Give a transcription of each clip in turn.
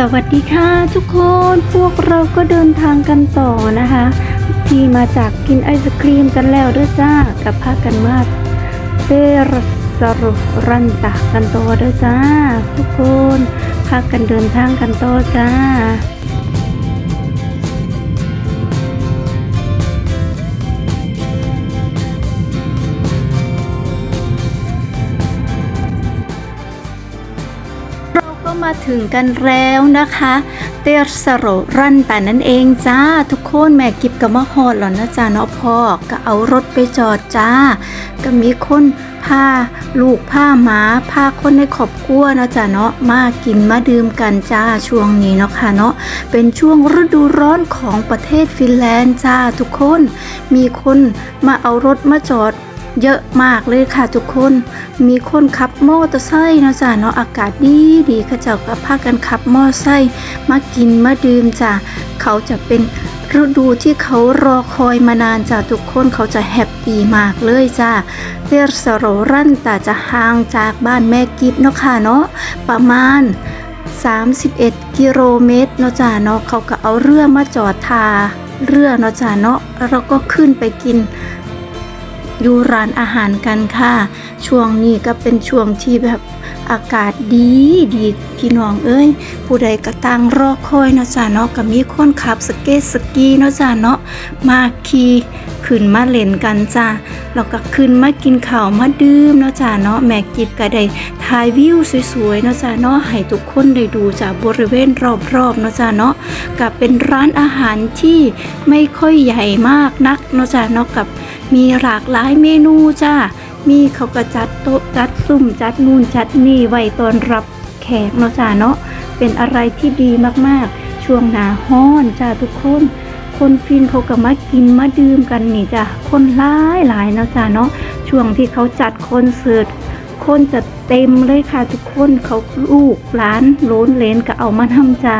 สวัสดีค่ะทุกคนพวกเราก็เดินทางกันต่อนะคะ ที่มาจากกินไอศครีมกันแล้วด้วยจ้ากับพากันมาเตรสรุรันตะกันต่อด้วยจ้า ทุกคนพากันเดินทางกันต่อจ้า มาถึงกันแล้วนะคะ เตรสโรรันแต่นั่นเองจ้า ทุกคนแม่กิบกับมะฮอดหรอนะจ้าเนาะพ่อก็เอารถไปจอดจ้า ก็มีคนพาลูกพาหมาพาคนในครอบครัวนะจ้าเนาะมากินมาดื่มกันจ้าช่วงนี้เนาะค่ะเนาะเป็นช่วงฤดูร้อนของประเทศฟินแลนด์จ้าทุกคน มีคนมาเอารถมาจอด เยอะมากเลยค่ะทุกคน มีคนขับมอเตอร์ไซค์เนาะจ้ะเนาะอากาศดีดีเขาเจ้าก็พากันขับมอเตอร์ไซค์มากินมาดื่มจ้ะเขาจะเป็นฤดูที่เขารอคอยมานานจ้ะทุกคนเขาจะแฮปปี้มากเลยจ้ะเตอร์สโรรันแต่จะห่างจากบ้านแม่กิฟเนาะค่ะเนาะประมาณ 31 กิโลเมตรเนาะจ้ะเนาะเขาก็เอาเรือมาจอดทาเรือเนาะจ้ะเนาะแล้วก็ขึ้นไปกิน อยู่ร้านอาหารกันค่ะ ช่วงนี้ก็เป็นช่วงที่แบบอากาศดีดีพี่น้องเอ้ย ผู้ใดก็ต่างรอคอยเนาะจ้าเนาะก็มีคนขับสเก็ตสกีเนาะจ้าเนาะมาขี่ขึ้นมาเล่นกันจ้าแล้วก็ขึ้นมากินข้าวมาดื่มเนาะจ้าเนาะแม่กิบก็ได้ถ่ายวิวสวยๆเนาะจ้าเนาะให้ทุกคนได้ดูจากบริเวณรอบๆเนาะจ้าเนาะกับเป็นร้านอาหารที่ไม่ค่อยใหญ่มากนักเนาะจ้าเนาะกับ มีหลากหลายเมนูจ้ามีเขาก็จัดโต๊ะจัดซุ่มจัดนู่นจัดนี่ไว้ตอนรับแขกเนาะจ้าเนาะเป็นอะไรที่ดีมากๆ ช่วงหนาฮ้อนจ้าทุกคน คนฟินเขาก็มากินมาดื่มกันนี่จ้ะคนหลายหลายเนาะจ้าเนาะช่วงที่เขาจัดคอนเสิร์ตคนจะเต็มเลยค่ะทุกคนเขาลูกหลานล้นเลนก็เอามาทำจ้า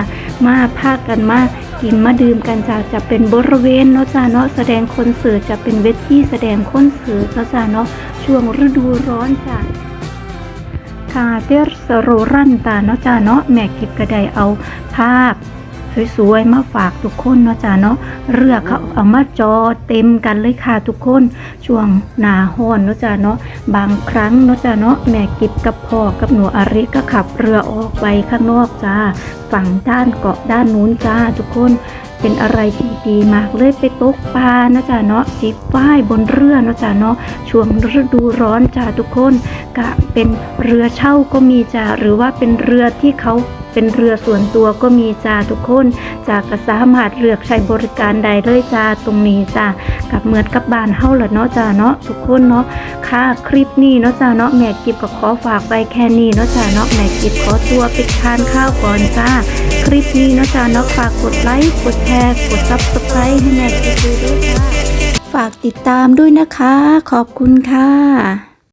มาพากันมา กินมาดื่มกันจ้าจะเป็นบริเวณเนาะจ้าเนาะแสดงคอนเสิร์ตจะเป็นเวทีแสดงคอนเสิร์ตเนาะจ้าเนาะช่วงฤดูร้อนจ้าคาเตอร์สโรรันตาเนาะจ้าเนาะแม่กิบก็ได้เอาภาพ สวยๆมาฝากทุกคนเนาะจ้าเนาะเรือเขาเอามาจอเต็มกันเลยค่ะทุกคนช่วงหนาฮ้อนเนาะจ้าเนาะบางครั้งเนาะจ้าเนาะแม่กิบกับพ่อกับหนูอาริก็ขับเรือออกไปข้างนอกจ้าฝั่งด้านเกาะด้านนู้นจ้าทุกคนเป็นอะไรที่ดีมากเลยไปตกปลานะจ๊ะเนาะจิบว่ายบนเรือนะจ๊ะเนาะช่วงฤดูร้อนจ้าทุกคนกะเป็นเรือเช่าก็มีจ้าหรือว่าเป็นเรือที่เขา เป็นเรือส่วนตัวก็มีจ้าทุกคน จากก็สามารถเลือกใช้บริการใดเลยจ้าตรงนี้จ้ากับเหมือนกับบ้านเฮาละเนาะจ้าเนาะทุกคนเนาะค่ะคลิปนี้เนาะจ้าเนาะแม่กิบก็ขอฝากไปแค่นี้เนาะจ้าเนาะแม่กิบขอตัวไปทานข้าวก่อนจ้า คลิปนี้เนาะจ้าเนาะฝากกดไลค์กดแชร์กด subscribe ให้แม่กิบด้วยค่ะฝากติดตามด้วยนะคะ ขอบคุณค่ะ